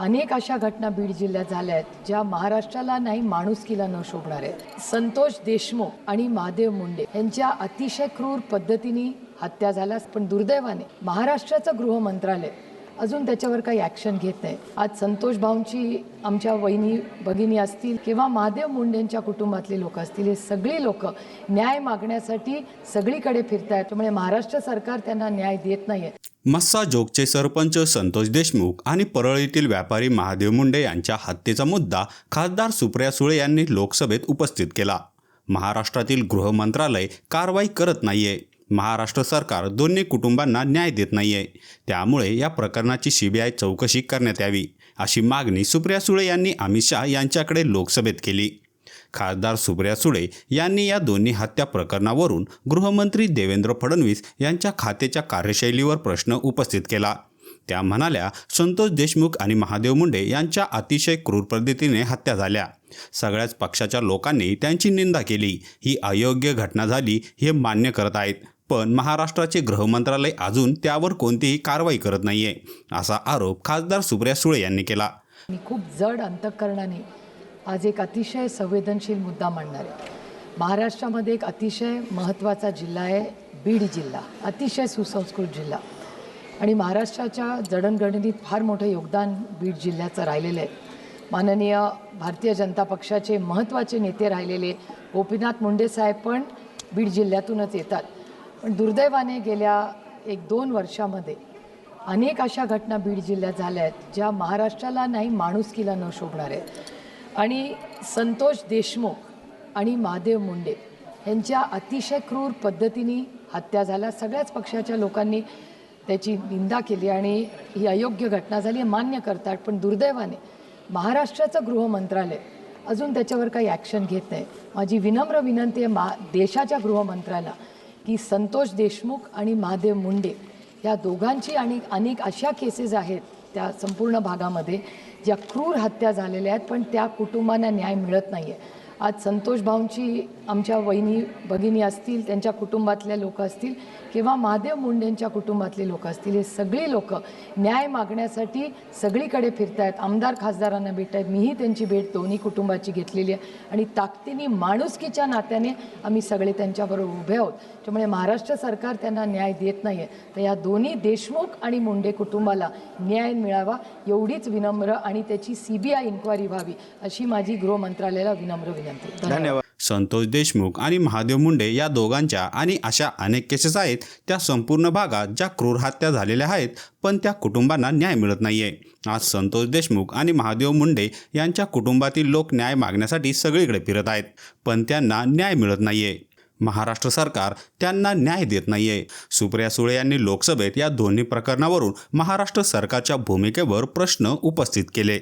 अनेक अशा घटना बीड जिल्ह्यात झाल्या आहेत ज्या महाराष्ट्राला नाही माणुसकीला न शोभणार आहेत. संतोष देशमुख आणि महादेव मुंडे यांच्या अतिशय क्रूर पद्धतीने हत्या झाल्यास पण दुर्दैवाने महाराष्ट्राचं गृह मंत्रालय अजून त्याच्यावर काही ॲक्शन घेत नाही. आज संतोष भाऊंची आमच्या वहिनी भगिनी असतील किंवा महादेव मुंडेंच्या कुटुंबातले लोक असतील हे सगळी लोक न्याय मागण्यासाठी सगळीकडे फिरत आहेत त्यामुळे महाराष्ट्र सरकार त्यांना न्याय देत नाहीये. मस्सा जोगचे सरपंच संतोष देशमुख आणि परळीतील व्यापारी महादेव मुंडे यांच्या हत्येचा मुद्दा खासदार सुप्रिया सुळे यांनी लोकसभेत उपस्थित केला. महाराष्ट्रातील गृह मंत्रालय कारवाई करत नाहीये. महाराष्ट्र सरकार दोन्ही कुटुंबांना न्याय देत नाही आहे त्यामुळे या प्रकरणाची सीबीआय चौकशी करण्यात यावी अशी मागणी सुप्रिया सुळे यांनी अमित शाह यांच्याकडे लोकसभेत केली. खासदार सुप्रिया सुळे यांनी या दोन्ही हत्या प्रकरणावरून गृहमंत्री देवेंद्र फडणवीस यांच्या खात्याच्या कार्यशैलीवर प्रश्न उपस्थित केला. त्या म्हणाल्या संतोष देशमुख आणि महादेव मुंडे यांच्या अतिशय क्रूर पद्धतीने हत्या झाल्या. सगळ्याच पक्षाच्या लोकांनी त्यांची निंदा केली. ही अयोग्य घटना झाली हे मान्य करत आहेत. पण महाराष्ट्राचे गृहमंत्रालय अजून त्यावर कोणतीही कारवाई करत नाही आहे असा आरोप खासदार सुप्रिया सुळे यांनी केला. मी खूप जड अंतःकरणाने आज एक अतिशय संवेदनशील मुद्दा मांडणार आहे. महाराष्ट्रामध्ये एक अतिशय महत्त्वाचा जिल्हा आहे बीड जिल्हा. अतिशय सुसंस्कृत जिल्हा. आणि महाराष्ट्राच्या जडणघडणीत फार मोठं योगदान बीड जिल्ह्याचं राहिलेलं आहे. माननीय भारतीय जनता पक्षाचे महत्त्वाचे नेते राहिलेले गोपीनाथ मुंडे साहेब पण बीड जिल्ह्यातूनच येतात. पण दुर्दैवाने गेल्या एक दोन वर्षामध्ये अनेक अशा घटना बीड जिल्ह्यात झाल्या आहेत ज्या महाराष्ट्राला नाही माणुसकीला न शोभणार आहेत. आणि संतोष देशमुख आणि महादेव मुंडे यांच्या अतिशय क्रूर पद्धतीने हत्या झाल्या. सगळ्याच पक्षाच्या लोकांनी त्याची निंदा केली आणि ही अयोग्य घटना झाली मान्य करतात पण दुर्दैवाने महाराष्ट्राचं गृह मंत्रालय अजून त्याच्यावर काही ॲक्शन घेत नाही. माझी विनम्र विनंती आहे मा देशाच्या गृहमंत्र्याला की संतोष देशमुख आणि महादेव मुंडे या दोघांची आणि अनेक अशा केसेस आहेत त्या संपूर्ण भागामध्ये ज्या क्रूर हत्या झालेल्या आहेत पण त्या कुटुंबांना न्याय मिळत नाही आहे आज संतोष भाऊंची आमच्या वहिनी भगिनी असतील त्यांच्या कुटुंबातल्या लोक असतील किंवा महादेव मुंडेंच्या कुटुंबातले लोक असतील हे सगळी लोक न्याय मागण्यासाठी सगळीकडे फिरत आहेत आमदार खासदारांना भेट आहेत मीही त्यांची भेट दोन्ही कुटुंबाची घेतलेली आहे. आणि ताकदीने माणुसकीच्या नात्याने आम्ही सगळे त्यांच्याबरोबर उभे आहोत. त्यामुळे महाराष्ट्र सरकार त्यांना न्याय देत नाही आहे तर या दोन्ही देशमुख आणि मुंडे कुटुंबाला न्याय मिळावा एवढीच विनम्र आणि त्याची सी बी आय इन्क्वायरी व्हावी अशी माझी गृह मंत्रालयाला विनम्र विनंती. धन्यवाद. संतोष देशमुख आणि महादेव मुंडे या दोघांच्या आणि अशा अनेक केसेस आहेत त्या संपूर्ण भागात ज्या क्रूर हत्या झालेल्या आहेत पण त्या कुटुंबांना न्याय मिळत नाहीये. आज संतोष देशमुख आणि महादेव मुंडे यांच्या कुटुंबातील लोक न्याय मागण्यासाठी सगळीकडे फिरत आहेत पण त्यांना न्याय मिळत नाहीये. महाराष्ट्र सरकार त्यांना न्याय देत नाहीये. सुप्रिया सुळे यांनी लोकसभेत या दोन्ही प्रकरणावरून महाराष्ट्र सरकारच्या भूमिकेवर प्रश्न उपस्थित केले.